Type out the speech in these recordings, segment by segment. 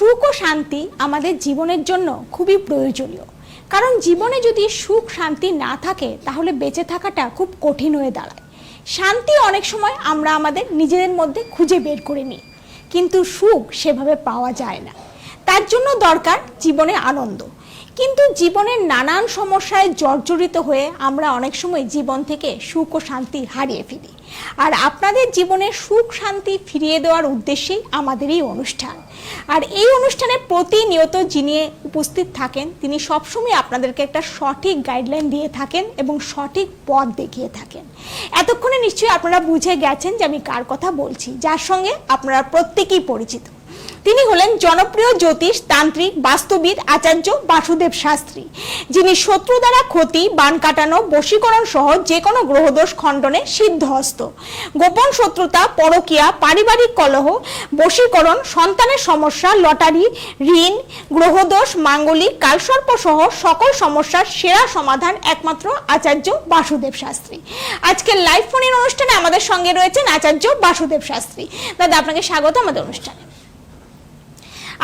সুখ ও শান্তি আমাদের জীবনের জন্য খুবই প্রয়োজনীয়। কারণ জীবনে যদি সুখ শান্তি না থাকে, তাহলে বেঁচে থাকাটা খুব কঠিন হয়ে দাঁড়ায়। শান্তি অনেক সময় আমরা আমাদের নিজেদের মধ্যে খুঁজে বের করে নিই। কিন্তু সুখ সেভাবে পাওয়া যায় না। তার জন্য দরকার জীবনে আনন্দ। কিন্তু জীবনের নানান সমস্যায় জর্জরিত হয়ে আমরা অনেক সময় জীবন থেকে সুখ ও শান্তি হারিয়ে ফেলি। আর আপনাদের জীবনে সুখ, শান্তি ফিরিয়ে দেওয়ার উদ্দেশ্যেই আমাদের এই অনুষ্ঠান। আর এই অনুষ্ঠানে প্রতিনিয়ত যিনি উপস্থিত থাকেন, তিনি সবসময় আপনাদেরকে একটা সঠিক গাইডলাইন দিয়ে থাকেন এবং সঠিক পথ দেখিয়ে থাকেন। এতক্ষণে নিশ্চয়ই আপনারা বুঝে গেছেন যে আমি কার কথা বলছি। যার সঙ্গে আপনারা প্রত্যেকেই পরিচিত। তিনি হলেন জনপ্রিয় জ্যোতিষ, তান্ত্রিক, বাস্তুবিদ, আচার্য বাসুদেব শাস্ত্রী, যিনি শত্রু দ্বারা ক্ষতি, বান কাটানো, বশীকরণ সহ যে কোনো গ্রহদোষ খণ্ডনে সিদ্ধহস্ত। গোপন শত্রুতা, পরকিয়া, পারিবারিক কলহ, বশীকরণ, সন্তানের সমস্যা, লটারি, ঋণ, গ্রহদোষ, মাঙ্গলিক, কালসর্প সহ সকল সমস্যার সেরা সমাধান একমাত্র আচার্য বাসুদেব শাস্ত্রী। আজকের লাইভ ফোনের অনুষ্ঠানে আমাদের সঙ্গে রয়েছেন আচার্য বাসুদেব শাস্ত্রী। দাদা, আপনাকে স্বাগত আমাদের অনুষ্ঠানে।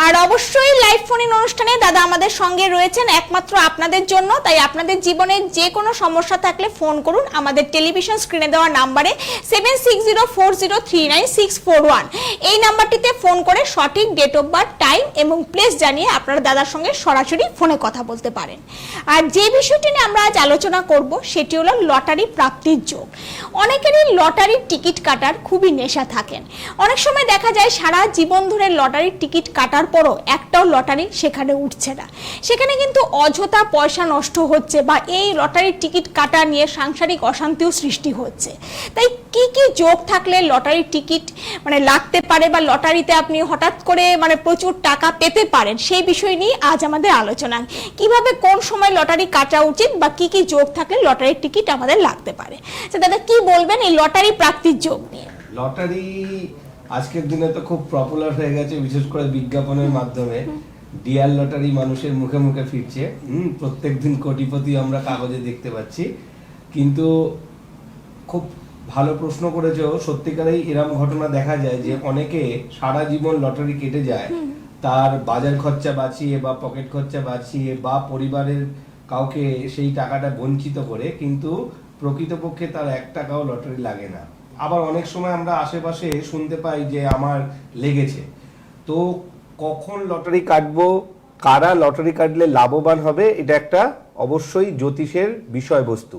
আর অবশ্যই লাইভ ফোন অনুষ্ঠানে দাদা আমাদের সঙ্গে রয়েছেন একমাত্র আপনাদের জন্য। তাই আপনাদের জীবনে যে কোনো সমস্যা থাকলে ফোন করুন। আমাদের টেলিভিশন স্ক্রিনে দেওয়া নাম্বারে seven six zero four zero three nine six four one এই নাম্বারটিতে ফোন করে সঠিক ডেট অফ বার্থ টাইম এবং প্লেস জানিয়ে আপনারা দাদার সঙ্গে সরাসরি ফোনে কথা বলতে পারেন। আর যে বিষয়টি নিয়ে আমরা আজ আলোচনা করব, সেটি হলো লটারি প্রাপ্তির যোগ। অনেকেরই লটারির টিকিট কাটার খুবই নেশা থাকেন। অনেক সময় দেখা যায় সারা জীবন ধরে লটারির টিকিট কাটার পরও একটাও লটারি সেখানে উঠছে না। সেখানে কিন্তু অযথা পয়সা নষ্ট হচ্ছে বা এই লটারির টিকিট কাটা নিয়ে সাংসারিক অশান্তিও সৃষ্টি হচ্ছে। তাই কি কি যোগ থাকলে লটারির টিকিট মানে লাগতে পারে বা লটারিতে আপনি হঠাৎ করে মানে প্রচুর টাকা পেতে পারেন, সেই বিষয় নিয়ে আজ আমাদের আলোচনা। কীভাবে কোন সময় লটারি কাটা উচিত বা কি কি যোগ থাকলে লটারির টিকিট আমাদের লাগতে পারে? আচ্ছা দাদা কি বলবেন এই লটারি প্রাপ্তির যোগ নিয়ে? লটারি আজকের দিনে তো খুব পপুলার হয়ে গেছে বিশেষ করে বিজ্ঞাপনের মাধ্যমে। ডিয়ার লটারি মানুষের মুখে মুখে ফিরছে। হুম প্রত্যেক দিন কোটিপতি আমরা কাগজে দেখতে পাচ্ছি। কিন্তু খুব ভালো প্রশ্ন করেছ সত্যিকারেই এরম ঘটনা দেখা যায় যে অনেকে সারা জীবন লটারি কেটে যায়। তার বাজার খরচা বাঁচিয়ে বা পকেট খরচা বাঁচিয়ে বা পরিবারের কাউকে সেই টাকাটা বঞ্চিত করে কিন্তু প্রকৃতপক্ষে তার এক টাকাও লটারি লাগে না। আবার অনেক সময় আমরা আশেপাশে শুনতে পাই যে আমার লেগেছে। তো কখন লটারি কাটবো, কারা লটারি কাটলে লাভবান হবে, এটা একটা অবশ্যই জ্যোতিষের বিষয়বস্তু।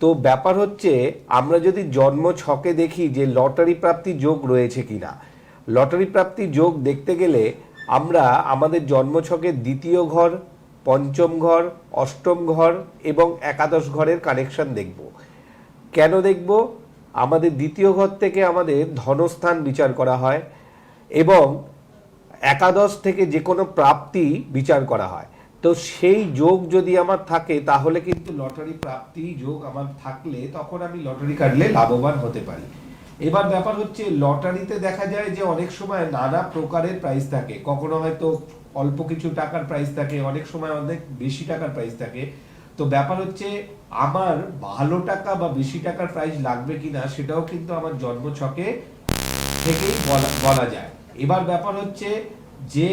তো ব্যাপার হচ্ছে, আমরা যদি জন্ম ছকে দেখি যে লটারি প্রাপ্তি যোগ রয়েছে কিনা, লটারি প্রাপ্তি যোগ দেখতে গেলে আমরা আমাদের জন্ম ছকের দ্বিতীয় ঘর, পঞ্চম ঘর, অষ্টম ঘর এবং একাদশ ঘরের কানেকশন দেখব। কেন দেখব? আমাদের দ্বিতীয় ঘর থেকে আমাদের ধনস্থান বিচার করা হয় এবং একাদশ থেকে যে কোনো প্রাপ্তি বিচার করা হয়। তো সেই যোগ যদি আমার থাকে, তাহলে কিন্তু লটারি প্রাপ্তি যোগ আমার থাকলে তখন আমি লটারি কাটলে লাভবান হতে পারি। এবার ব্যাপার হচ্ছে, লটারিতে দেখা যায় যে অনেক সময় নানা প্রকারের প্রাইস থাকে। কখনো হয়তো অল্প কিছু টাকার প্রাইস থাকে, অনেক সময় অনেক বেশি টাকার প্রাইস থাকে। তো ব্যাপার হচ্ছে আমার ভালো টাকা বা বেশি টাকার প্রাইস লাগবে কিনা সেটাও কিন্তু আমার জন্ম ছকে থেকেই বলা যায়। এবার ব্যাপার হচ্ছে যে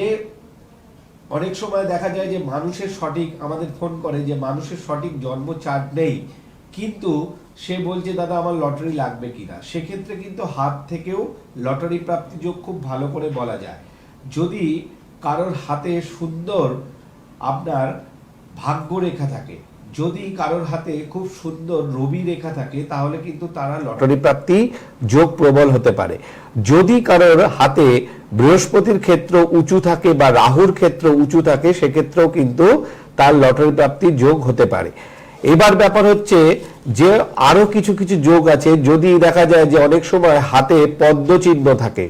অনেক সময় দেখা যায় যে মানুষের সঠিক, আমাদের ফোন করে যে মানুষের সঠিক জন্ম চার্ট নেই, কিন্তু সে বলছে, দাদা, আমার লটারি লাগবে কিনা? সেক্ষেত্রে কিন্তু হাত থেকেও লটারি প্রাপ্তি যোগ খুব ভালো করে বলা যায়। যদি কারোর হাতে সুন্দর আপনার ভাগ্য রেখা থাকে যদি কারোর হাতে খুব সুন্দর রবি রেখা থাকে, তাহলে কিন্তু তারা লটারি প্রাপ্তি যোগ প্রবল হতে পারে। যদি কারোর হাতে বৃহস্পতির ক্ষেত্র উঁচু থাকে বা রাহুর ক্ষেত্র উঁচু থাকে, সেক্ষেত্রেও কিন্তু তার লটারি প্রাপ্তির যোগ হতে পারে। এবার ব্যাপার হচ্ছে যে আরও কিছু কিছু যোগ আছে, যদি দেখা যায় যে অনেক সময় হাতে পদ্ম চিহ্ন থাকে,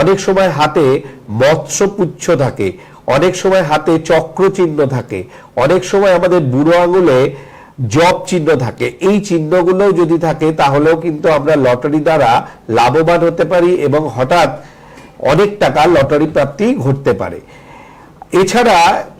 অনেক সময় হাতে মৎস্যপুচ্ছ থাকে অনেক সময় হাতে চক্র চিহ্ন থাকে, অনেক সময় আমাদের বুড়ো আঙুলে জব চিহ্ন থাকে। এই চিহ্নগুলো যদি থাকে, তাহলেও কিন্তু আমরা লটারি দ্বারা লাভবান হতে পারি এবং হঠাৎ অনেক টাকা লটারি প্রাপ্তি ঘটতে পারে। এছাড়া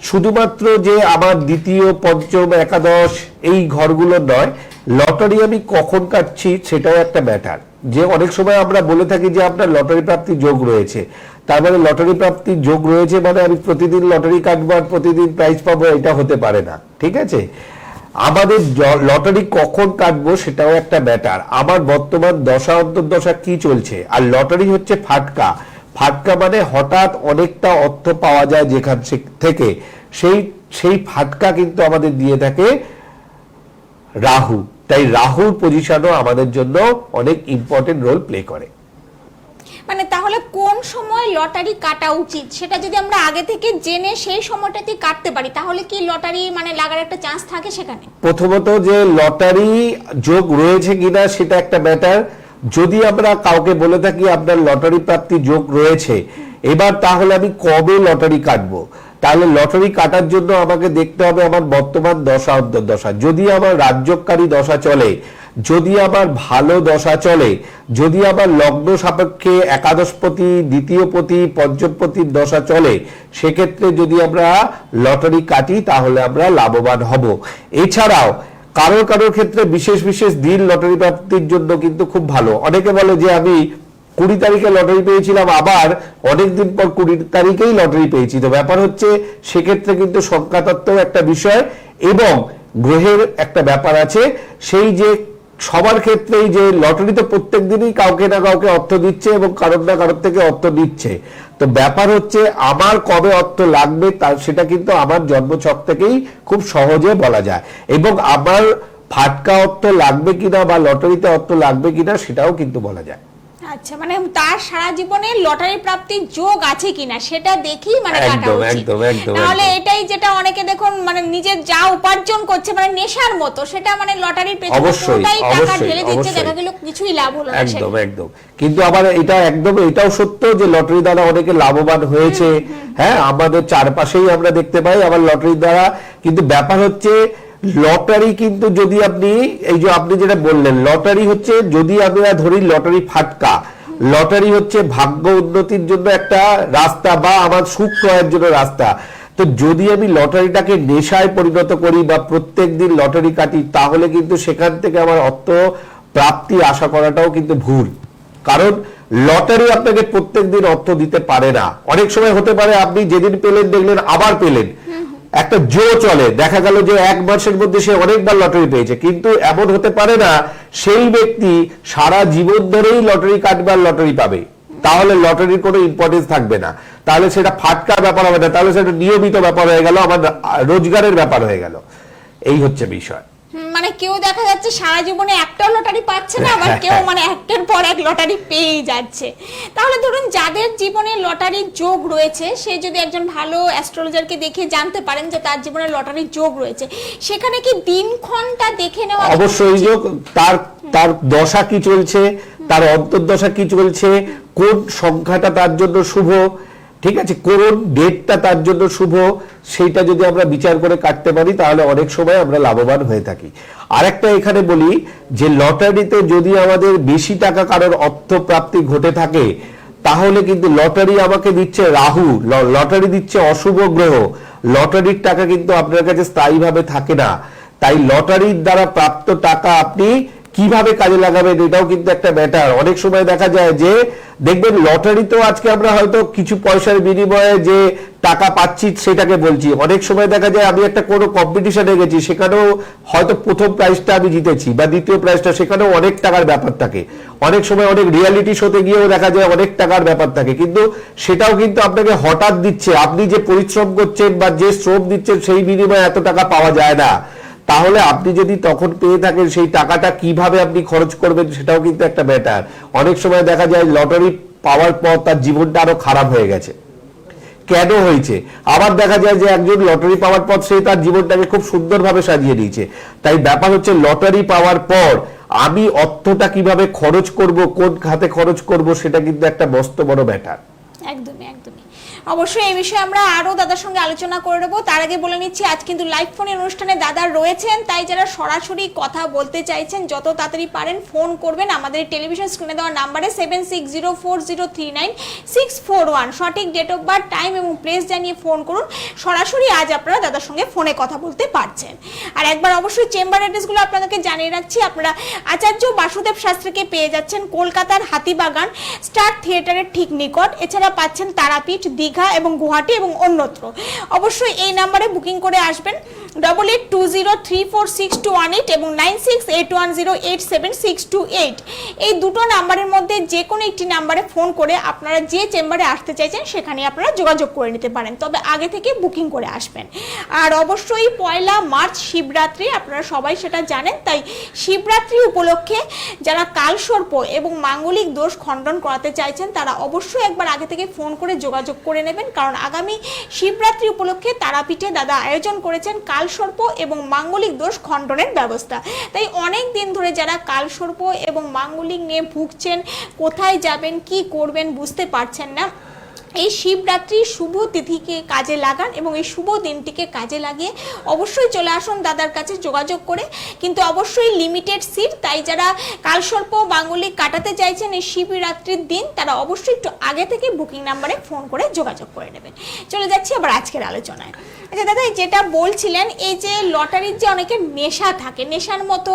শুধুমাত্র যে আমার দ্বিতীয়, পঞ্চম, একাদশ এই ঘরগুলো নয়, লটারি আমি কখন কাটছি সেটাও একটা ম্যাটার যে অনেক সময় আমরা বলে থাকি যে আপনার লটারি প্রাপ্তি যোগ রয়েছে। তার মানে লটারি প্রাপ্তির যোগ রয়েছে মানে আমি প্রতিদিন লটারি কাটবো আর প্রতিদিন প্রাইজ পাবো, এটা হতে পারে না। ঠিক আছে? আমাদের লটারি কখন কাটবো সেটাও একটা ব্যাটার আমার বর্তমান দশা অন্তর্দশা কি চলছে? আর লটারি হচ্ছে ফাটকা। ফাটকা মানে হঠাৎ অনেকটা অর্থ পাওয়া যায় যেখান থেকে। সেই সেই ফাটকা কিন্তু আমাদের দিয়ে থাকে রাহু। তাই রাহুর পজিশনও আমাদের জন্য অনেক ইম্পর্টেন্ট রোল প্লে করে। মানে তাহলে কোন সময় লটারি কাটা উচিত? সেটা যদি আমরা আগে থেকে জেনে সেই সময়টাতে কাটতে পারি, তাহলে কি লটারি মানে লাগার একটা চান্স থাকে সেখানে? প্রথমত যে লটারি যোগ রয়েছে কিনা সেটা একটা ম্যাটার যদি আমরা কাউকে বলে থাকি আপনার লটারি প্রাপ্তি যোগ রয়েছে, এবার তাহলে আমি কবে লটারি কাটবো? তাহলে লটারি কাটার জন্য আমাকে দেখতে হবে আমার বর্তমান দশা অন্তর্দশা যদি আমার রাজ্যকারী দশা চলে যদি আমার ভালো দশা চলে, যদি আমার লগ্ন সাপেক্ষে একাদশপতি, দ্বিতীয়পতি, পঞ্চমপতির দশা চলে, সেক্ষেত্রে যদি আমরা লটারি কাটি, তাহলে আমরা লাভবান হব। এছাড়াও, কারোর কারোর ক্ষেত্রে বিশেষ বিশেষ দিন লটারি প্রাপ্তির জন্য কিন্তু খুব ভালো। অনেকে বলে যে, আমি কুড়ি তারিখে লটারি পেয়েছিলাম, আবার অনেকদিন পর কুড়ি তারিখেই লটারি পেয়েছি। তো ব্যাপার হচ্ছে, সেক্ষেত্রে কিন্তু সংখ্যাতত্ত্ব একটা বিষয় এবং গ্রহের একটা ব্যাপার আছে। সেই যে সবার ক্ষেত্রেই যে লটারি তো প্রত্যেক দিনই কাউকে না কাউকে অর্থ দিচ্ছে এবং কারোর না কারোর থেকে অর্থ দিচ্ছে তো ব্যাপার হচ্ছে, আমার কবে অর্থ লাগবে তার সেটা কিন্তু আমার জন্মছক থেকেই খুব সহজে বলা যায়। এবং আমার ফাটকা অর্থ লাগবে কিনা বা লটারিতে অর্থ লাগবে কিনা সেটাও কিন্তু বলা যায়। আচ্ছা মানে তার সারা জীবনে লটারি প্রাপ্তির যোগ আছে কিনা সেটা দেখি মানে কাটা একদম, উচিত। একদম, একদম, তাহলে এটাই যেটা অনেকে দেখুন মানে নিজের যা উপার্জন করছে মানে নেশার মতো সেটা মানে লটারির পেছনে পুরোটাই টাকা ঢেলে দিচ্ছে দেখা গেল কিছুই লাভ হলো না একদম একদম। কিন্তু আবার এটা একদম এটাও সত্য যে লটারি দ্বারা অনেকে লাভবান হয়েছে। হ্যাঁ আমাদের চারপাশেই আমরা দেখতে পাই আবার লটারি দ্বারা। কিন্তু ব্যাপার হচ্ছে লটারি কিন্তু যদি আপনি, এই যে আপনি যেটা বললেন, লটারি হচ্ছে যদি আমরা ধরি লটারি ফাটকা, লটারি হচ্ছে ভাগ্য উন্নতির জন্য একটা রাস্তা বা আমার সুখ ক্রয়ের জন্য রাস্তা। তো যদি আমি লটারিটাকে নেশায় পরিণত করি বা প্রত্যেক দিন লটারি কাটি, তাহলে কিন্তু সেখান থেকে আমার অর্থ প্রাপ্তি আশা করাটাও কিন্তু ভুল। কারণ লটারি আপনাকে প্রত্যেক দিন অর্থ দিতে পারে না। অনেক সময় হতে পারে আপনি যেদিন পেলেন, দেখলেন আবার পেলেন। একটা জো চলে। দেখা গেল যে এক মাসের মধ্যে সে অনেকবার লটারি পেয়েছে। কিন্তু এমন হতে পারে না, সেই ব্যক্তি সারা জীবন ধরেই লটারি কাটবার লটারি পাবে। তাহলে লটারির কোনো ইম্পর্টেন্স থাকবে না। তাহলে সেটা ফাটকার ব্যাপার হবে না। তাহলে সেটা নিয়মিত ব্যাপার হয়ে গেল আমার রোজগারের ব্যাপার হয়ে গেল। এই হচ্ছে বিষয়। মানে কেউ দেখা যাচ্ছে সারা জীবনে একটা লটারি পাচ্ছে না আবার কেউ মানে একটার পর এক লটারি পেয়ে যাচ্ছে। তাহলে ধরুন যাদের জীবনে লটারির যোগ রয়েছে সে যদি একজন ভালো অ্যাস্ট্রোলজারকে দেখে জানতে পারেন যে তার জীবনে লটারির যোগ রয়েছে সেখানে কি দিনক্ষণটা দেখে নেওয়া অবশ্যই যোগ তার তার দশা কি চলছে তার অন্তর্দশা কি চলছে কোন সংখ্যাটা তার জন্য শুভ ঠিক আছে কোন ডেটটা তার জন্য শুভ, সেইটা যদি আমরা বিচার করে কাটতে পারি, তাহলে অনেক সময় আমরা লাভবান হয়ে থাকি। আরেকটা এখানে বলি যে, লটারিতে যদি আমাদের বেশি টাকা কারোর অর্থ প্রাপ্তি ঘটে থাকে, তাহলে কিন্তু লটারি আমাকে দিচ্ছে রাহু লটারি দিচ্ছে অশুভ গ্রহ। লটারির টাকা কিন্তু আপনার কাছে স্থায়ীভাবে থাকে না। তাই লটারির দ্বারা প্রাপ্ত টাকা আপনি কীভাবে কাজে লাগাবেন এটাও কিন্তু একটা ম্যাটার অনেক সময় দেখা যায় যে, দেখবেন লটারি তো আজকে আমরা হয়তো কিছু পয়সার বিনিময়ে যে টাকা পাচ্ছি সেটাকে বলছি। অনেক সময় দেখা যায় আমি একটা কোনো কম্পিটিশনে গেছি, সেখানেও হয়তো প্রথম প্রাইজটা আমি জিতেছি বা দ্বিতীয় প্রাইজটা সেখানেও অনেক টাকার ব্যাপার থাকে। অনেক সময় অনেক রিয়ালিটি শোতে গিয়েও দেখা যায় অনেক টাকার ব্যাপার থাকে। কিন্তু সেটাও কিন্তু আপনাকে হঠাৎ দিচ্ছে। আপনি যে পরিশ্রম করছেন বা যে শ্রম দিচ্ছেন, সেই বিনিময়ে এত টাকা পাওয়া যায় না। তাহলে আপনি যদি তখন পেয়ে থাকেন সেই টাকাটা কীভাবে আপনি খরচ করবেন সেটাও কিন্তু একটা ম্যাটার অনেক সময় দেখা যায় লটারি পাওয়ার পর তার জীবনটা আরও খারাপ হয়ে গেছে। কেন হয়েছে? আবার দেখা যায় যে একজন লটারি পাওয়ার পর সে তার জীবনটাকে খুব সুন্দরভাবে সাজিয়ে নিয়েছে তাই ব্যাপার হচ্ছে লটারি পাওয়ার পর আমি অর্থটা কীভাবে খরচ করব, কোন খাতে খরচ করব সেটা কিন্তু একটা মস্ত বড় ব্যাটার একদমই একদমই। অবশ্যই এই বিষয়ে আমরা আরও দাদার সঙ্গে আলোচনা করে নেব। তার আগে বলে নিচ্ছি, আজ কিন্তু লাইভ ফোনের অনুষ্ঠানে দাদা রয়েছেন, তাই যারা সরাসরি কথা বলতে চাইছেন, যত তাড়াতাড়ি পারেন ফোন করবেন। আমাদের টেলিভিশন স্ক্রিনে দেওয়া নাম্বারে seven six zero four zero three nine six four one সঠিক ডেট অফ বার্থ টাইম এবং প্লেস জানিয়ে ফোন করুন। সরাসরি আজ আপনারা দাদার সঙ্গে ফোনে কথা বলতে পারছেন। আর একবার অবশ্যই চেম্বার অ্যাড্রেসগুলো আপনাদেরকে জানিয়ে রাখছি। আপনারা আচার্য বাসুদেব শাস্ত্রীকে পেয়ে যাচ্ছেন কলকাতার হাতিবাগান স্টার থিয়েটারের ঠিক নিকট। এছাড়া পাচ্ছেন তারাপীঠ দীঘা এবং গুয়াহাটি এবং অন্যত্র। অবশ্যই এই নাম্বারে বুকিং করে আসবেন। Double eight two zero three four six two one eight এবং nine six eight one zero eight seven six two eight এই দুটো নাম্বারের মধ্যে যে কোনো একটি নাম্বারে ফোন করে আপনারা যে চেম্বারে আসতে চাইছেন সেখানে আপনারা যোগাযোগ করে নিতে পারেন। তবে আগে থেকে বুকিং করে আসবেন। আর অবশ্যই পয়লা মার্চ শিবরাত্রি, আপনারা সবাই সেটা জানেন, তাই শিবরাত্রি উপলক্ষে যারা কালসর্প এবং মাঙ্গলিক দোষ খণ্ডন করাতে চাইছেন, তারা অবশ্যই একবার আগে থেকে ফোন করে যোগাযোগ করে নেবেন। কারণ আগামী শিবরাত্রি উপলক্ষে তারাপীঠে দাদা আয়োজন করেছেন কালসর্প এবং মাঙ্গলিক দোষ খণ্ডনের ব্যবস্থা। তাই অনেক দিন ধরে যারা কালসর্প এবং মাঙ্গলিক নিয়ে ভুগছেন, কোথায় যাবেন, কি করবেন বুঝতে পারছেন না। এই শিবরাত্রি শুভ তিথিকে কাজে লাগান এবং এই শুভ দিনটিকে কাজে লাগিয়ে অবশ্যই চলে আসুন দাদার কাছে যোগাযোগ করে। কিন্তু অবশ্যই লিমিটেড সিট তাই যারা কালসর্প বাঙ্গুলি কাটাতে চাইছেন এই শিবরাত্রির দিন তারা অবশ্যই একটু আগে থেকে বুকিং নাম্বারে ফোন করে যোগাযোগ করে নেবেন। চলে যাচ্ছি আবার আজকের আলোচনায়। আচ্ছা দাদা যেটা বলছিলেন এই যে লটারির যে অনেকের নেশা থাকে নেশার মতো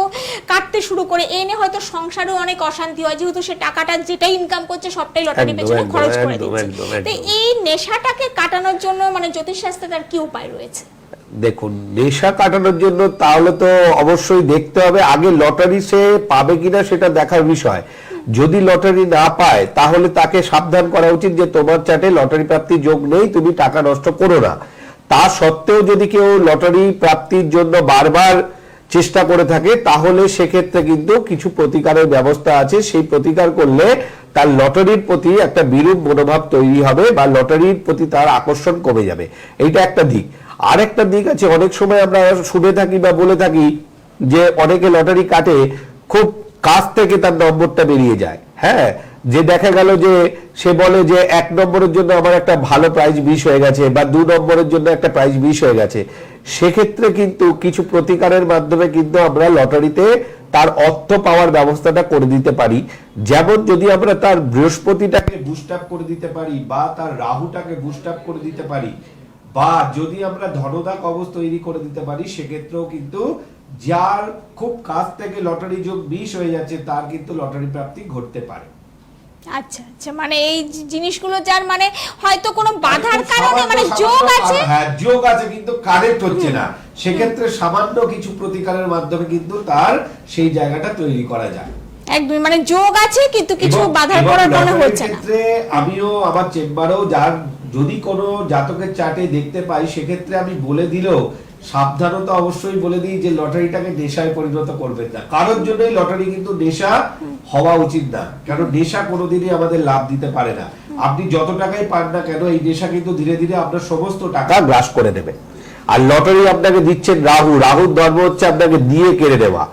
কাটতে শুরু করে এই নিয়ে হয়তো সংসারেও অনেক অশান্তি হয় যেহেতু সে টাকাটা যেটাই ইনকাম করছে সবটাই লটারি পেছনে খরচ করে দিচ্ছে। এই নেশাটাকে কাটানোর জন্য মানে তার কি উপায় রয়েছে? দেখুন, নেশা কাটানোর জন্য তাহলে তো অবশ্যই দেখতে হবে, আগে লটারি সে পাবে কিনা সেটা দেখার বিষয়। যদি লটারি না পায়, তাহলে তাকে সাবধান করা উচিত যে তোমার চাটে লটারি প্রাপ্তির যোগ নেই, তুমি টাকা নষ্ট করো না। তা সত্ত্বেও যদি কেউ লটারি প্রাপ্তির জন্য বারবার চেষ্টা করে থাকে, তাহলে সেক্ষেত্রে কিন্তু কিছু প্রতিকারের ব্যবস্থা আছে। সেই প্রতিকার করলে তার লটারির প্রতি একটা বিরূপ মনোভাব তৈরি হবে বা লটারির প্রতি তার আকর্ষণ কমে যাবে। এইটা একটা দিক। আর একটা দিক আছে, অনেক সময় আমরা শুনে থাকি বা বলে থাকি যে অনেকে লটারি কাটে, খুব কাছ থেকে তার নম্বরটা বেরিয়ে যায়। হ্যাঁ যে দেখা গেল যে সে বলে যে এক নম্বরের জন্য আমার একটা ভালো প্রাইজ বিষ হয়ে গেছে বা দু নম্বরের জন্য একটা প্রাইজ বিষ হয়ে গেছে। সেক্ষেত্রে কিন্তু কিছু প্রতিকারের মাধ্যমে কিন্তু আমরা লটারিতে তার অর্থ পাওয়ার ব্যবস্থাটা করে দিতে পারি। যেমন যদি আমরা তার বৃহস্পতিটাকে বুস্ট আপ করে দিতে পারি বা তার রাহুটাকে বুস্ট আপ করে দিতে পারি বা যদি আমরা ধনদা কবচ তৈরি করে দিতে পারি, সেক্ষেত্রেও কিন্তু যার খুব কাছ থেকে লটারি যোগ বিষ হয়ে যাচ্ছে, তার কিন্তু লটারি প্রাপ্তি ঘটতে পারে। আচ্ছা আচ্ছা মানে এই জিনিসগুলো যার মানে হয়তো কোনো বাধার কারণে মানে যোগ আছে? হ্যাঁ যোগ আছে কিন্তু কানেক্ট হচ্ছে না। সেক্ষেত্রে সামান্য কিছু প্রতিকারের মাধ্যমে কিন্তু তার সেই জায়গাটা তৈরি করা যায়। একদম মানে যোগ আছে কিন্তু কিছু বাধার লটারির হচ্ছে না। ক্ষেত্রে আমিও আমার চেম্বারেও যার যদি কোনো জাতকের চার্টে দেখতে পাই সেক্ষেত্রে আমি বলে দিলেও সাবধানতা অবশ্যই বলে দিই যে লটারিটাকে নেশায় পরিণত করবেন না। কারোর জন্যই লটারি কিন্তু নেশা হওয়া উচিত না। কারণ নেশা কোনোদিনই আমাদের লাভ দিতে পারে না। আপনি যত টাকাই পান না কেন, এই নেশা কিন্তু ধীরে ধীরে আপনার সমস্ত টাকা গ্রাস করে নেবে আর লটারি আপনাকে দিচ্ছেন রাহু। রাহুর ধর্ম হচ্ছে আপনাকে দিয়ে কেড়ে দেওয়া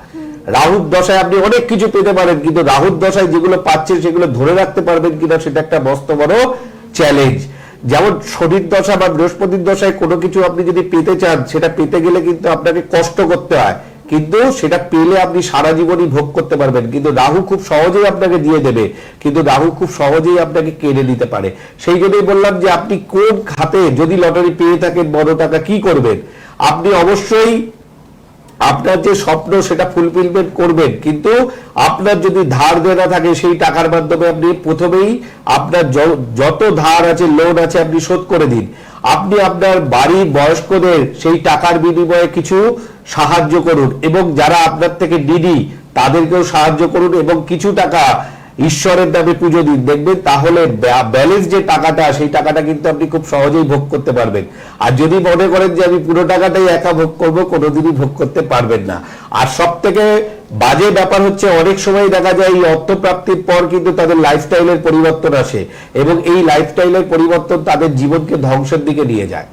রাহুর দশায় আপনি অনেক কিছু পেতে পারেন, কিন্তু রাহুর দশায় যেগুলো পাচ্ছেন সেগুলো ধরে রাখতে পারবেন কিনা সেটা একটা মস্ত বড় চ্যালেঞ্জ যেমন শনির দশা বা বৃহস্পতির দশায় কোনো কিছু আপনি যদি পেতে চান, সেটা পেতে গেলে কিন্তু আপনাকে কষ্ট করতে হয়। কিন্তু সেটা পেলে আপনি সারা জীবনই ভোগ করতে পারবেন। কিন্তু রাহু খুব সহজেই আপনাকে দিয়ে দেবে। কিন্তু রাহু খুব সহজেই আপনাকে কেড়ে নিতে পারে। সেই জন্যই বললাম যে আপনি কোন খাতে যদি লটারি পেয়ে থাকেন বড় টাকা কি করবেন? আপনি অবশ্যই আপনার যে স্বপ্ন, সেটা ফুলফিলমেন্ট করবেন। কিন্তু আপনার যদি ধার দেওয়া থাকে, সেই টাকার মাধ্যমে আপনি প্রথমেই আপনার যত ধার আছে লোন আছে, আপনি শোধ করে দিন। আপনি আপনার বাড়ি বয়স্কদের সেই টাকার বিনিময়ে কিছু সাহায্য করুন। এবং যারা আপনার থেকে ডিডি তাদেরকেও সাহায্য করুন এবং কিছু টাকা ঈশ্বরের নামে পুজো দিন। দেখবেন তাহলে ব্যালেন্স যে টাকাটা, সেই টাকাটা কিন্তু আপনি খুব সহজেই ভোগ করতে পারবেন। আর যদি মনে করেন যে আমি পুরো টাকাটাই একা ভোগ করব, কোনোদিনই ভোগ করতে পারবেন না। আর সব থেকে বাজে ব্যাপার হচ্ছে, অনেক সময় দেখা যায় এই অর্থ প্রাপ্তির পর কিন্তু তাদের লাইফস্টাইলের পরিবর্তন আসে এবং এই লাইফস্টাইলের পরিবর্তন তাদের জীবনকে ধ্বংসের দিকে নিয়ে যায়।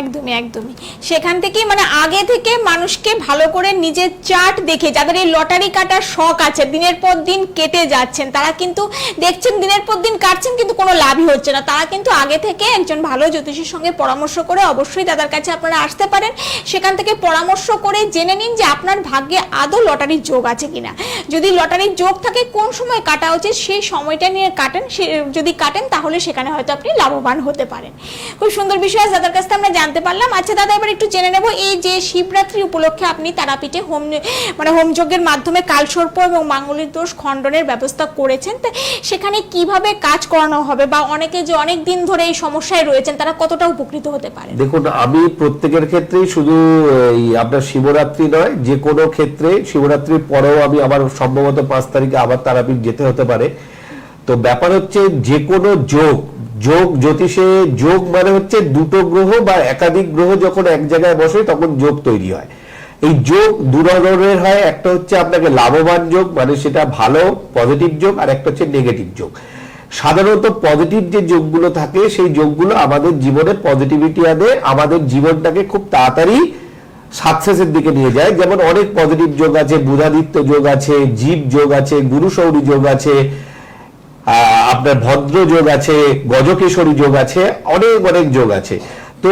একদমই একদমই। সেখান থেকেই মানে আগে থেকে মানুষকে ভালো করে নিজের চার্ট দেখে, যাদের এই লটারি কাটার শখ আছে, দিনের পর দিন কেটে যাচ্ছেন, তারা কিন্তু দেখছেন দিনের পর দিন কাটছেন, কিন্তু কোনো লাভই হচ্ছে না। তারা কিন্তু আগে থেকে একজন ভালো জ্যোতিষীর সঙ্গে পরামর্শ করে অবশ্যই দাদার কাছে আপনারা আসতে পারেন। সেখান থেকে পরামর্শ করে জেনে নিন যে আপনার ভাগ্যে আদৌ লটারির যোগ আছে কিনা। যদি লটারির যোগ থাকে, কোন সময় কাটা উচিত, সেই সময়টা নিয়ে কাটেন যদি কাটেন, তাহলে সেখানে হয়তো আপনি লাভবান হতে পারেন। খুব সুন্দর বিষয় দাদার কাছ আমরা জানতে পারলাম। আচ্ছা দাদা, এবার একটু জেনে নেব, এই যে শিবরাত্রি উপলক্ষে আপনি তারাপীঠে হোম মানে হোম যজ্ঞের মাধ্যমে কালসর্প এবং মাঙ্গলিক দোষ খণ্ডনের ব্যবস্থা করেছেন। সেখানে কীভাবে কাজ করানো হবে বা অনেকে যে অনেক দিন ধরে এই সমস্যায় রয়েছেন, তারা কতটা উপকৃত হতে পারে দেখুন, আমি প্রত্যেকের ক্ষেত্রেই শুধু, এই, আপনার শিবরাত্রি নয়, যে কোনো ক্ষেত্রে শিবরাত্রির পরেও আমি আবার সম্ভবত পাঁচ তারিখে আবার তারাপীঠ যেতে হতে পারে। তো ব্যাপার হচ্ছে, যে কোনো যোগ যোগ, জ্যোতিষে যোগ মানে হচ্ছে দুটো গ্রহ বা একাধিক গ্রহ যখন এক জায়গায় বসে তখন যোগ তৈরি হয়। এই যোগ দু ধরনের হয়, একটা হচ্ছে আপনাকে লাভবান যোগ মানে সেটা ভালো পজিটিভ যোগ, আর একটা হচ্ছে নেগেটিভ যোগ। সাধারণত পজিটিভ যে যোগগুলো থাকে, সেই যোগগুলো আমাদের জীবনে পজিটিভিটি আনে, আমাদের জীবনটাকে খুব তাড়াতাড়ি সাকসেসের দিকে নিয়ে যায়। যেমন অনেক পজিটিভ যোগ আছে, বুধাদিত্য যোগ আছে, জীব যোগ আছে গুরু সৌরী যোগ আছে আপনার ভদ্র যোগ আছে, গজকেশরী যোগ আছে, অনেক অনেক যোগ আছে। তো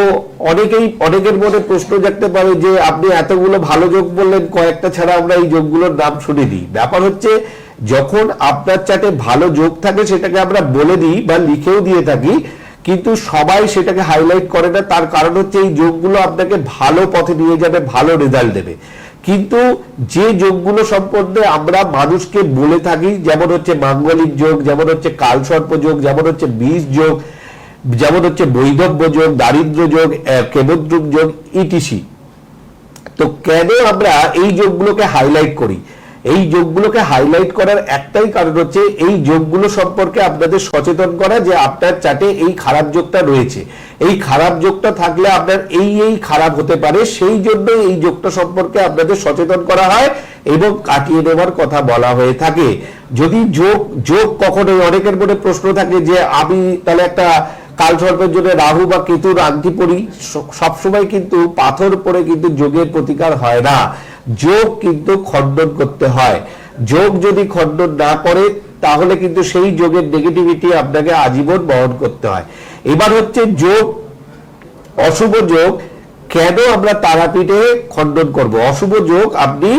অনেকেই, অনেকের মনে প্রশ্ন জাগতে পারে যে আপনি এতগুলো ভালো যোগ বললেন, কয়েকটা ছাড়া আমরা এই যোগগুলোর নাম শুনে দিই। ব্যাপার হচ্ছে, যখন আপনার চাটে ভালো যোগ থাকে, সেটাকে আমরা বলে দিই বা লিখেও দিয়ে থাকি, কিন্তু সবাই সেটাকে হাইলাইট করে না, তার কারণ হচ্ছে এই যোগগুলো আপনাকে ভালো পথে নিয়ে যাবে, ভালো রেজাল্ট দেবে। কিন্তু যে যোগগুলো সম্পর্কে আমরা মানুষকে বলে থাকি, যেমন হচ্ছে মাঙ্গলিক যোগ, যেমন হচ্ছে কালসর্প যোগ, যেমন হচ্ছে বীজ যোগ, যেমন হচ্ছে বৈধব্য যোগ, দারিদ্র যোগ কেবদ্রুপ যোগ, ইটিসি। তো কেন আমরা এই যোগগুলোকে হাইলাইট করি? এই যোগগুলোকে হাইলাইট করার একটাই কারণ হচ্ছে এই যোগগুলো সম্পর্কে আপনাদের সচেতন করা যে আপনার চাটে এই খারাপ যোগটা রয়েছে। এই খারাপ যোগটা থাকলে আপনার এই এই খারাপ হতে পারে, সেই জন্য এই যোগটা সম্পর্কে আপনাদের সচেতন করা হয় এবং কাটিয়ে নেওয়ার কথা বলা হয়ে থাকে। যদি যোগ যোগ কখনোই অনেকের মনে প্রশ্ন থাকে যে আমি তাহলে একটা কাল কালসর্পের জন্য রাহু বা কেতুর আংটি স- সবসময় কিন্তু পাথর পরে কিন্তু যোগের প্রতিকার হয় না। যোগ কিন্তু খণ্ডন করতে হয়। যোগ যদি খণ্ডন না করে, তাহলে কিন্তু সেই যোগের নেগেটিভিটি আপনাকে আজীবন বহন করতে হয়। এবার হচ্ছে যোগ, অশুভ যোগ, কেন আমরা তারাপীঠে খণ্ডন করব? অশুভ যোগ আপনি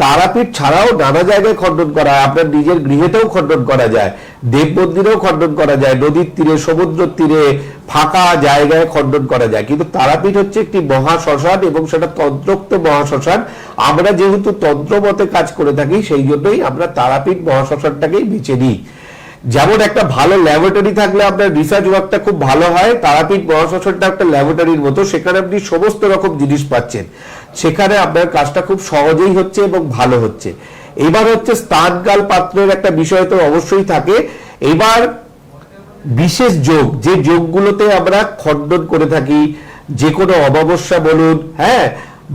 তারাপীঠ ছাড়াও নানা জায়গায় খণ্ডন করা হয়। আপনার নিজের গৃহেতেও খণ্ডন করা যায়। দেব মন্দিরেও খণ্ডন করা যায়। নদীর তীরে, সমুদ্র তীরে ফাঁকা জায়গায় খণ্ডন করা যায়। কিন্তু তারাপীঠ হচ্ছে একটি মহা শ্মশান এবং সেটা তন্ত্রোক্ত মহাশ্মশান। আমরা যেহেতু তন্ত্র মতে কাজ করে থাকি, সেই জন্যই আমরা তারাপীঠ মহাশ্মশানটাকেই বেছে নিই। যেমন একটা ভালো ল্যাবরেটরি থাকলে আপনার রিসার্চ ওয়ার্কটা খুব ভালো হয়। তারাপীঠ মহাশ্মশানটা একটা ল্যাবরেটরির মতো। সেখানে আপনি সমস্ত রকম জিনিস পাচ্ছেন। সেখানে আপনার কাজটা খুব সহজেই হচ্ছে এবং ভালো হচ্ছে। এবার হচ্ছে স্থানকাল পাত্রের একটা বিষয় তো অবশ্যই থাকে। এবার বিশেষ যোগ, যে যোগগুলোতে আমরা খণ্ডন করে থাকি, যে কোনো অমাবস্যা বলুন হ্যাঁ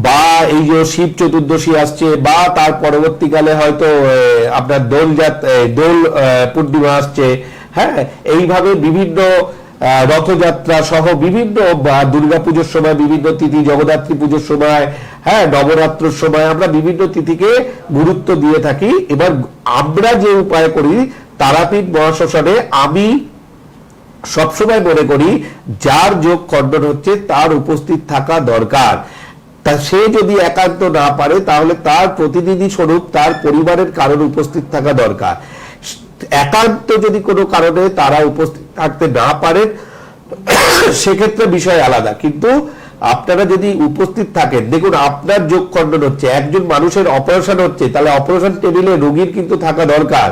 বা এই যে শিব চতুর্দশী আসছে, বা তার পরবর্তীকালে হয়তো আপনার দোল দোল পূর্ণিমা আসছে হ্যাঁ এইভাবে বিভিন্ন রথযাত্রা সহ বিভিন্ন দুর্গাপুজোর সময় বিভিন্ন তিথি, জগদ্ধাত্রী পুজোর সময় হ্যাঁ নবরাত্রির সময় আমরা বিভিন্ন তিথিকে গুরুত্ব দিয়ে থাকি। এবার আমরা যে উপায় করি তারাপীঠ মহাশ্মশানে, আমি সবসময় মনে করি যার যোগ খণ্ডন হচ্ছে তার উপস্থিত থাকা দরকার। তা সে যদি একান্ত না পারে, তাহলে তার প্রতিনিধি স্বরূপ, তার পরিবারের কারণ উপস্থিত থাকা দরকার। একান্ত যদি কোনো কারণে তারা উপস্থিত থাকতে না পারেন সেক্ষেত্রে বিষয় আলাদা। কিন্তু আপনারা যদি উপস্থিত থাকেন, দেখুন আপনার যোগ খণ্ডন হচ্ছে, একজন মানুষের অপারেশন হচ্ছে, তাহলে অপারেশন টেবিলে রোগীর কিন্তু থাকা দরকার।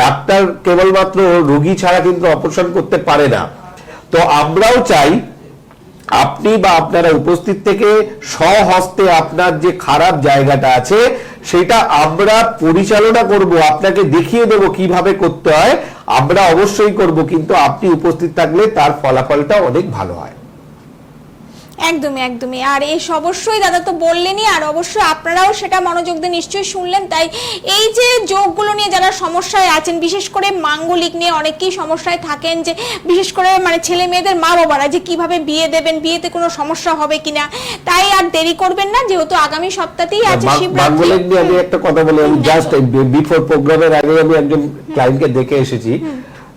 ডাক্তার কেবলমাত্র রোগী ছাড়া কিন্তু অপারেশন করতে পারে না। তো আমরাও চাই আপনি বা আপনারা উপস্থিত থেকে স্বহস্তে আপনার যে খারাপ জায়গাটা আছে, সেটা আমরা পরিচালনা করব, আপনাকে দেখিয়ে দেব কীভাবে করতে হয়, আমরা অবশ্যই করব, কিন্তু আপনি উপস্থিত থাকলে তার ফলাফলটা অনেক ভালো হয়। একদমই একদমই। আর এই অবশ্যই দাদা তো বললেনই আর অবশ্যই আপনারাও সেটা মনোযোগ দিয়ে নিশ্চয়ই শুনলেন। তাই এই যে যোগগুলো নিয়ে যারা সমস্যায় আছেন বিশেষ করে মাঙ্গলিক নিয়ে অনেকেই সমস্যায় থাকেন যে বিশেষ করে মানে ছেলে মেয়েদের মা বাবারা যে কীভাবে বিয়ে দেবেন বিয়েতে কোনো সমস্যা হবে কিনা তাই আর দেরি করবেন না যেহেতু আগামী সপ্তাহতেই আছে শিবরাত্রি। বাংলাদেশ নিয়ে আমি একটা কথা বলি আমি জাস্ট বিফোর প্রোগ্রামের আগে আমি একজন ক্লায়েন্টকে দেখে এসেছি।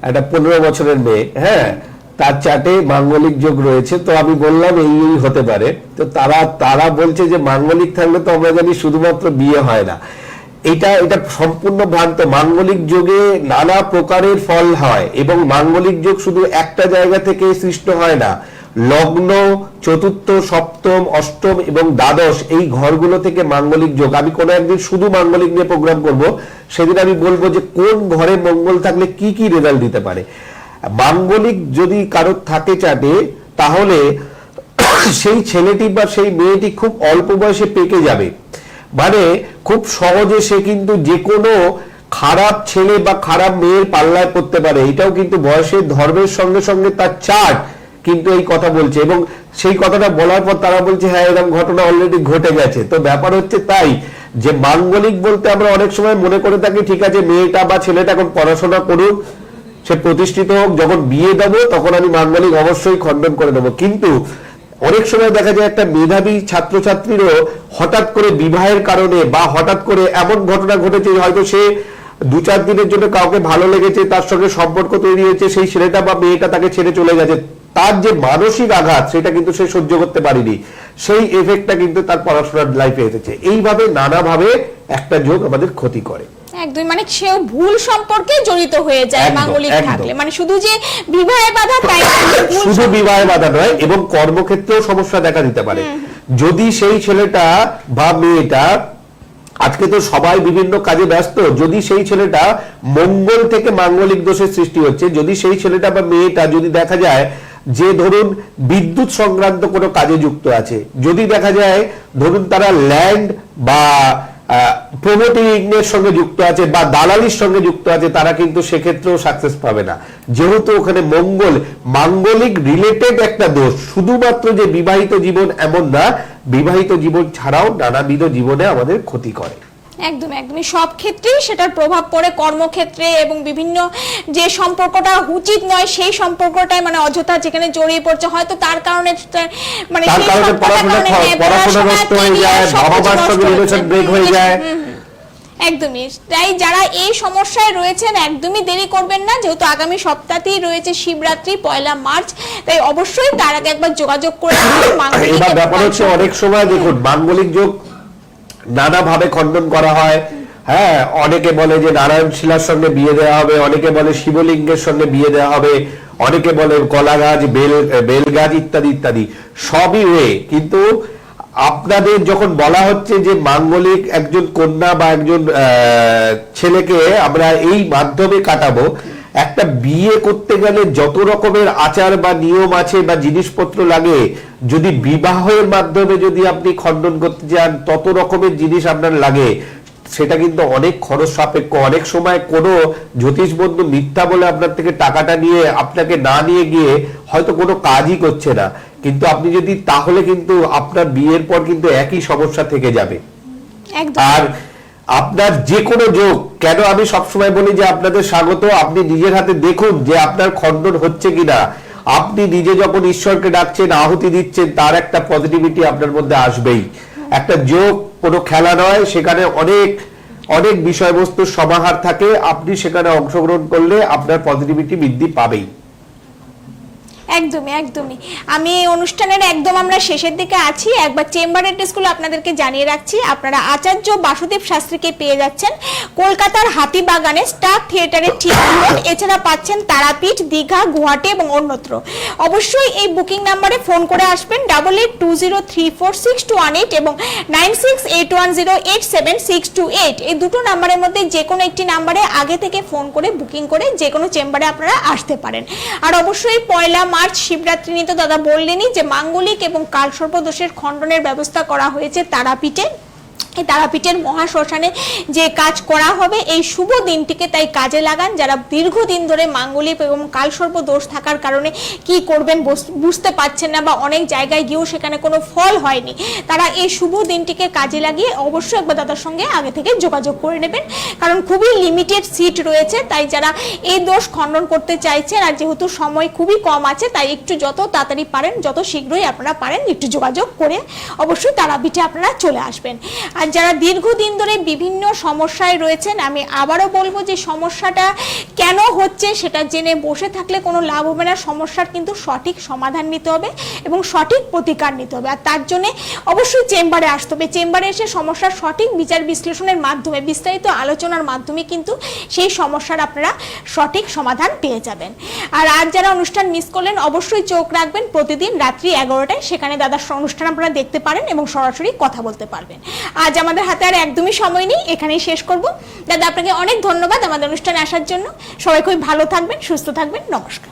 একটা পনেরো বছরের মেয়ে হ্যাঁ? তার চাটে মাঙ্গলিক যোগ রয়েছে, তো আমি বললাম এই এই হতে পারে। তো তারা তারা বলছে যে মাঙ্গলিক থাকলে তো আমরা জানি শুধুমাত্র বিয়ে হয় না। এটা এটা সম্পূর্ণ ভ্রান্ত। মাঙ্গলিক যোগে নানা প্রকারের ফল হয় এবং মাঙ্গলিক যোগ শুধু একটা জায়গা থেকে সৃষ্ট হয় না। লগ্ন, চতুর্থ, সপ্তম, অষ্টম এবং দ্বাদশ এই ঘরগুলো থেকে মাঙ্গলিক যোগ। আমি কোনো একদিন শুধু মাঙ্গলিক নিয়ে প্রোগ্রাম করব, সেদিন আমি বলব যে কোন ঘরে মঙ্গল থাকলে কি কি রেজাল্ট দিতে পারে। মাঙ্গলিক যদি কারোর থাকে চাটে, তাহলে সেই ছেলেটি বা সেই মেয়েটি খুব অল্প বয়সে পেকে যাবে। মানে খুব সহজে সে কিন্তু যে কোনো খারাপ ছেলে বা খারাপ মেয়ের পাল্লায় পড়তে পারে। এটাও কিন্তু বয়সের ধর্মের সঙ্গে সঙ্গে তার চার্ট কিন্তু এই কথা বলছে এবং সেই কথাটা বলার পর তারা বলছে হ্যাঁ এরকম ঘটনা অলরেডি ঘটে গেছে। তো ব্যাপার হচ্ছে তাই যে মাঙ্গলিক বলতে আমরা অনেক সময় মনে করে থাকি, ঠিক আছে, মেয়েটা বা ছেলেটা এখন পড়াশোনা করুক সে প্রতিষ্ঠিত হোক, যখন বিয়ে দেবো, তখন আমি মাঙ্গলিক অবশ্যই খণ্ডন করে দেবো। কিন্তু অনেক সময় দেখা যায় একটা মেধাবী ছাত্রছাত্রীরও হঠাৎ করে বিবাহের কারণে বা হঠাৎ করে এমন ঘটনা ঘটেছে, হয়তো সে দু চার দিনের জন্য কাউকে ভালো লেগেছে, তার সঙ্গে সম্পর্ক তৈরি হয়েছে, সেই ছেলেটা বা মেয়েটা তাকে ছেড়ে চলে গেছে। তার যে মানসিক আঘাত, সেটা কিন্তু সে সহ্য করতে পারেনি। সেই এফেক্টটা কিন্তু তার পড়াশোনার লাইফে এসেছে। এইভাবে নানাভাবে একটা যোগ আমাদের ক্ষতি করে। একদম মানে সেও ভুল সম্পর্কে জড়িত হয়ে যায় মাঙ্গলিক। থাকলে। মানে শুধু যে বিবাহে বাধা তাই শুধু বিবাহে বাধা নয় এবং কর্মক্ষেত্রেও সমস্যা দেখা দিতে পারে। যদি সেই ছেলেটা বা মেয়েটা আজকে তো সবাই বিভিন্ন কাজে ব্যস্ত যদি সেই ছেলেটা মঙ্গল থেকে মাঙ্গলিক দোষের সৃষ্টি হচ্ছে যদি সেই ছেলেটা বা মেয়েটা যদি দেখা যায় যে ধরুন বিদ্যুৎ সংক্রান্ত কোনো কাজে যুক্ত আছে যদি দেখা যায় ধরুন তারা ল্যান্ড বা প্রমোটিং এর সঙ্গে যুক্ত আছে বা দালালির সঙ্গে যুক্ত আছে, তারা কিন্তু সেক্ষেত্রেও সাকসেস পাবে না। যেহেতু ওখানে মঙ্গল, মাঙ্গলিক রিলেটেড একটা দোষ। শুধুমাত্র যে বিবাহিত জীবন এমন না, বিবাহিত জীবন ছাড়াও নানাবিধ জীবনে আমাদের ক্ষতি করে। একদম একদমই সব ক্ষেত্রেই সেটার প্রভাব পড়ে কর্মক্ষেত্রে এবং বিভিন্ন যে সম্পর্কটা উচিত নয় সেই সম্পর্কটাই মানে অযথা যেখানে জড়িয়ে পড়ছে হয়তো তার কারণে মানে সেই কারণে, হ্যাঁ, পড়াশোনা নষ্ট হয়ে যায়, হয়ে যায়। একদমই। তাই যারা এই সমস্যায় রয়েছেন একদমই দেরি করবেন না। যেহেতু আগামী সপ্তাহতেই রয়েছে শিবরাত্রি পয়লা মার্চ তাই অবশ্যই তার আগে একবার যোগাযোগ করে এবার ব্যাপার হচ্ছে অনেক সময় দেখুন মাঙ্গলিক যোগ নানাভাবে খণ্ডন করা হয়। হ্যাঁ অনেকে বলে যে নারায়ণ শিলার সঙ্গে বিয়ে দেওয়া হবে, অনেকে বলে শিবলিঙ্গের সঙ্গে বিয়ে দেওয়া হবে, অনেকে বলে কলা গাছ বেল বেল গাছ ইত্যাদি ইত্যাদি। সবই ওয়ে। কিন্তু আপনাদের যখন বলা হচ্ছে যে মাঙ্গলিক একজন কন্যা বা একজন ছেলেকে আমরা এই মাধ্যমে কাটাবো একটা বিয়ে করতে গেলে যত রকমের আচার বা নিয়ম আছে বা জিনিসপত্র লাগে যদি বিবাহের মাধ্যমে যদি আপনি খণ্ডন করতে যান তত রকমের জিনিস আপনার লাগে। সেটা কিন্তু অনেক খরচ সাপেক্ষ। অনেক সময় কোনো জ্যোতিষ বন্ধু মিথ্যা বলে আপনার থেকে টাকাটা নিয়ে আপনাকে না নিয়ে গিয়ে হয়তো কোনো কাজই করছে না। কিন্তু আপনি যদি তাহলে কিন্তু আপনার বিয়ের পর কিন্তু একই সমস্যা থেকে যাবে। আর আপনার যে কোনো যোগ, কেন আমি সবসময় বলি যে আপনাদের স্বাগত, আপনি নিজের হাতে দেখুন যে আপনার খণ্ডন হচ্ছে কিনা। আপনি নিজে যখন ঈশ্বরকে ডাকছেন, আহুতি দিচ্ছেন, তার একটা পজিটিভিটি আপনার মধ্যে আসবেই। একটা যোগ, কোনো খেলা নয়, সেখানে অনেক অনেক বিষয়বস্তুর সমাহার থাকে, আপনি সেখানে অংশগ্রহণ করলে আপনার পজিটিভিটি বৃদ্ধি পাবেই। একদমই একদমই। আমি অনুষ্ঠানের একদম আমরা শেষের দিকে আছি। একবার চেম্বার অ্যাড্রেসগুলো আপনাদেরকে জানিয়ে রাখছি। আপনারা আচার্য বাসুদেব শাস্ত্রীকে পেয়ে যাচ্ছেন কলকাতার হাতিবাগানে স্টার থিয়েটারের ঠিক। এছাড়া পাচ্ছেন তারাপীঠ, দীঘা, গুয়াহাটি এবং অন্যত্র। অবশ্যই এই বুকিং নাম্বারে ফোন করে আসবেন double eight two zero three four six two one eight এবং nine six eight one zero eight seven six two eight এই দুটো নাম্বারের মধ্যে যে কোনো একটি নাম্বারে আগে থেকে ফোন করে বুকিং করে যে কোনো চেম্বারে আপনারা আসতে পারেন। আর অবশ্যই পয়লা মার্চ শিবরাত্রি নিয়ে তো দাদা বললেনই যে মাঙ্গলিক এবং কালসর্প দোষের খণ্ডনের ব্যবস্থা করা হয়েছে তারাপীঠে। তারাপীঠের মহাশ্মশানে যে কাজ করা হবে, এই শুভ দিনটিকে তাই কাজে লাগান। যারা দীর্ঘদিন ধরে মাঙ্গলিক এবং কালসর্প দোষ থাকার কারণে কি করবেন বুঝতে পারছেন না বা অনেক জায়গায় গিয়েও সেখানে কোনো ফল হয়নি, তারা এই শুভ দিনটিকে কাজে লাগিয়ে অবশ্যই একবার দাদার সঙ্গে আগে থেকে যোগাযোগ করে নেবেন। কারণ খুবই লিমিটেড সিট রয়েছে, তাই যারা এই দোষ খণ্ডন করতে চাইছেন আর যেহেতু সময় খুবই কম আছে, তাই একটু যত তাড়াতাড়ি পারেন, যত শীঘ্রই আপনারা পারেন, একটু যোগাযোগ করে অবশ্যই তারাপীঠে আপনারা চলে আসবেন। আর যারা দীর্ঘদিন ধরে বিভিন্ন সমস্যায় রয়েছেন, আমি আবারও বলব যে সমস্যাটা কেন হচ্ছে সেটা জেনে বসে থাকলে কোনো লাভ হবে না। সমস্যার কিন্তু সঠিক সমাধান নিতে হবে এবং সঠিক প্রতিকার নিতে হবে। আর তার জন্যে অবশ্যই চেম্বারে আসতে হবে। চেম্বারে এসে সমস্যার সঠিক বিচার বিশ্লেষণের মাধ্যমে, বিস্তারিত আলোচনার মাধ্যমে কিন্তু সেই সমস্যার আপনারা সঠিক সমাধান পেয়ে যাবেন। আর আজ যারা অনুষ্ঠান মিস করলেন, অবশ্যই চোখ রাখবেন। প্রতিদিন রাত্রি এগারোটায় সেখানে দাদার অনুষ্ঠান আপনারা দেখতে পারেন এবং সরাসরি কথা বলতে পারবেন। আজ আমাদের হাতে আর একদমই সময় নেই, এখানেই শেষ করব। দাদা, আপনাকে অনেক ধন্যবাদ আমাদের অনুষ্ঠানে আসার জন্য। সবাই খুবই ভালো থাকবেন, সুস্থ থাকবেন, নমস্কার।